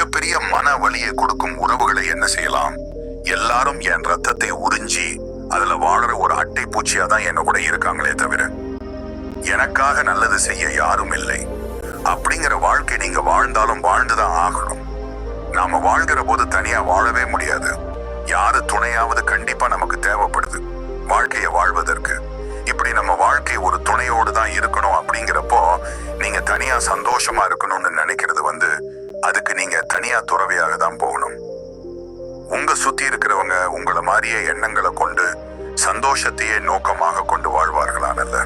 மிகப்பெரிய மன வழியை கொடுக்கும் உறவுகளை என்ன செய்யலாம்? எல்லாரும் என் ரத்தத்தை உறிஞ்சி அதுல வாழற ஒரு அட்டை பூச்சியா தான் என்ன கூட இருக்காங்களே தவிர எனக்காக நல்லது செய்ய யாரும் இல்லை. அப்படிங்கிற வாழ்க்கை நீங்க வாழ்ந்தாலும் வாழ்ந்துதான் ஆகணும். நாம வாழ்கிற போது தனியா வாழவே முடியாது. யாரு துணையாவது கண்டிப்பா நமக்கு தேவைப்படுது வாழ்க்கையை வாழ்வதற்கு. இப்படி நம்ம வாழ்க்கை ஒரு துணையோடு தான் இருக்கணும் அப்படிங்கிறப்போ நீங்க தனியா சந்தோஷமா இருக்கணும்னு நினைக்கிறது வந்து அதுக்கு நீங்க தனியா துறவியாக தான் போகணும். உங்க சுத்தி இருக்கிறவங்க உங்களை மாதிரியே எண்ணங்களை கொண்டு சந்தோஷத்தையே நோக்கமாக கொண்டு வாழ்வார்களானல்ல.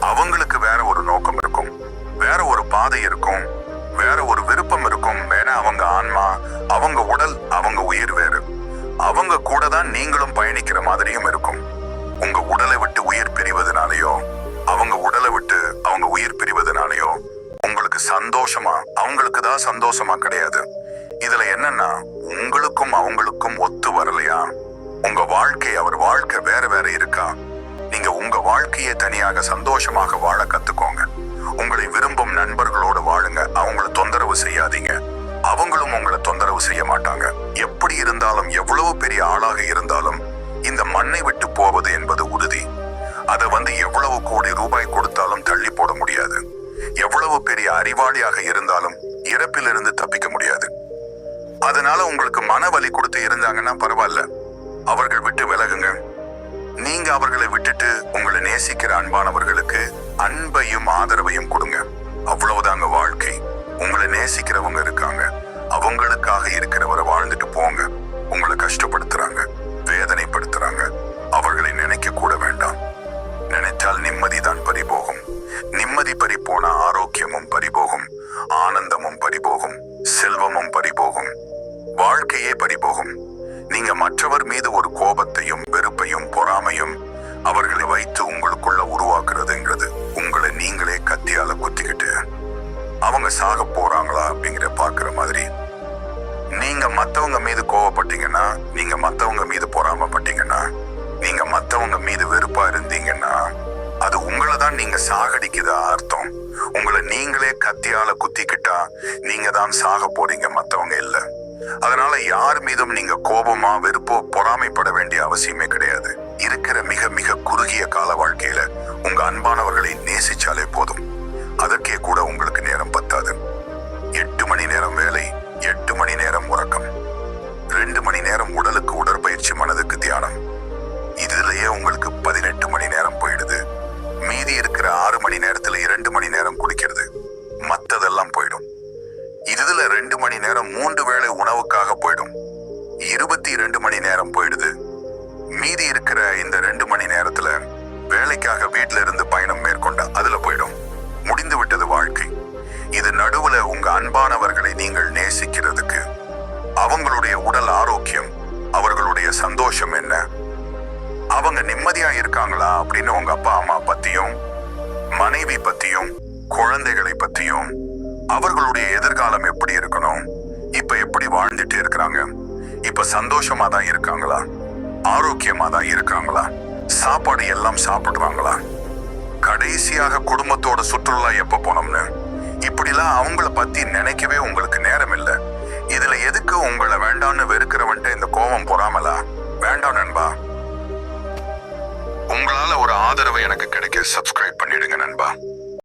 அவங்களுக்கு வேற ஒரு நோக்கம் இருக்கும் வேற ஒரு பாதை இருக்கும் வேற ஒரு விருப்பம் இருக்கும். வேணா அவங்க ஆன்மா அவங்க உடல் அவங்க உயிர் வேறு. அவங்க கூட தான் நீங்களும் பயணிக்கிற மாதிரியும் இருக்கும். அவங்களுக்கு தான் சந்தோஷமா கிடையாது. இதுல என்னன்னா உங்களுக்கும் அவங்களுக்கும் ஒத்து வரலையா? உங்க வாழ்க்கை அவர் வாழ்க்கை வேற வேற இருக்கா? நீங்க உங்க வாழ்க்கையை தனியாக சந்தோஷமாக வாழ கத்துக்கோங்க. உங்களை விரும்பும் நண்பர்களோடு வாழுங்க. அவங்கள தொந்தரவு செய்யாதீங்க. அவங்களும் உங்களை தொந்தரவு செய்ய மாட்டாங்க. எப்படி இருந்தாலும் எவ்வளவு பெரிய ஆளாக இருந்தாலும் இந்த மண்ணை விட்டு போவது என்பது உறுதி. அதை வந்து எவ்வளவு கோடி ரூபாய் கொடுத்தாலும் தள்ளி போட முடியாது. எவ்வளவு பெரிய அறிவாளியாக இருந்தாலும் இறப்பிலிருந்து தப்பிக்க முடியாது. அதனால உங்களுக்கு மன வலி கொடுத்து இருந்தாங்கன்னா பரவாயில்ல. அவர்கள் விட்டு விலகுங்க நீங்க அவர்களை விட்டுட்டு உங்களை நேசிக்கிற அன்பானவர்களுக்கு அன்பையும் ஆதரவையும் கொடுங்க. அவ்வளவுதாங்க வாழ்க்கை. உங்களை நேசிக்கிறவங்க இருக்காங்க. அவங்களுக்காக இருக்கிறவரை வாழ்ந்துட்டு போங்க. உங்களை கஷ்டப்படுத்த அவங்க சாக போறாங்களா அப்படிங்கிற பாக்குற மாதிரி நீங்க மத்தவங்க மீது கோவப்பட்டீங்கன்னா நீங்க மத்தவங்க மீது பொறாமப்பட்டீங்கன்னா நீங்க மத்தவங்க மீது வெறுப்பா இருந்தீங்கன்னா அது உங்களை தான் நீங்க சாகடிக்குதா அர்த்தம்? உங்களை நீங்களே கத்தியால குத்திக்கிட்டா நீங்க தான் சாக போறீங்க மத்தவங்க இல்ல. அதனால யார் மீதும் நீங்க கோபமா வெறுப்போ பொறாமைப்பட வேண்டிய அவசியமே கிடையாது. இருக்கிற மிக மிக குறுகிய கால வாழ்க்கையில உங்க அன்பானவர்களை நேசிச்சாலே போதும். நேரம் மூன்று வேளை உணவுக்காக போயிடும். இருபத்தி ரெண்டு மணி நேரம் போயிடுது. மீதி இருக்கிற இந்த ரெண்டு மணி நேரத்துல வேலைக்காக வீட்டில இருந்து பயணம் மேற்கொண்ட அதுல போயிடும். முடிந்து விட்டது வாழ்க்கை. இது நடுவுல உங்க அன்பானவர்களை நீங்கள் நேசிக்கிறதுக்கு அவங்களுடைய உடல் ஆரோக்கியம் அவர்களுடைய சந்தோஷம் என்ன? அவங்க நிம்மதியா இருக்காங்களா அப்படின்னு உங்க அப்பா அம்மா பத்தியும் மனைவி பத்தியும் குழந்தைகளை பத்தியும் அவர்களுடைய எதிர்காலம் எப்படி இருக்கணும்? இப்ப எப்படி வாழ்ந்துட்டு இருக்கிறாங்க? இப்ப சந்தோஷமா தான் இருக்காங்களா? ஆரோக்கியமா தான் இருக்காங்களா? சாப்பாடு எல்லாம் சாப்பிடுவாங்களா? கடைசியாக குடும்பத்தோட சுற்றுலா எப்ப போனோம்னு? இப்படிலாம் அவங்கள பத்தி நினைக்கவே உங்களுக்கு நேரம் இல்லை. இதுல எதுக்கு உங்களை வேண்டாம்னு வெறுக்கிறவன்ட்டு இந்த கோபம் பொறாமலா? வேண்டாம் நண்பா. உங்களால ஒரு ஆதரவு எனக்கு கிடைக்க சப்ஸ்கிரைப்